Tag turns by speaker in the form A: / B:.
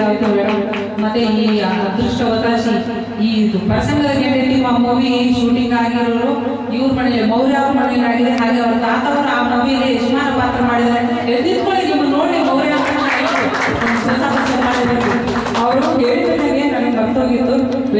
A: Leelavathi madam ಮತ್ತೆ ಈ ಅದೃಷ್ಟವಕಾಶಿ ಈ ಪ್ರಸಂಗದಲ್ಲಿ ನಿಮ್ಮ ಮೂವಿ ಶೂಟಿಂಗ್ ಆಗಿರೋರು, ಇವ್ರ ಮನೆಯಲ್ಲಿ, ಮೌರ್ಯ ಅವ್ರ ಮನೆಯಲ್ಲಿ ಆಗಿದೆ ಹಾಗೆ ಅವ್ರ ತಾತವರು ಆ ಮೂವಿಯಲ್ಲಿ ಯಜಮಾನ ಪಾತ್ರ ಮಾಡಿದ್ದಾರೆ.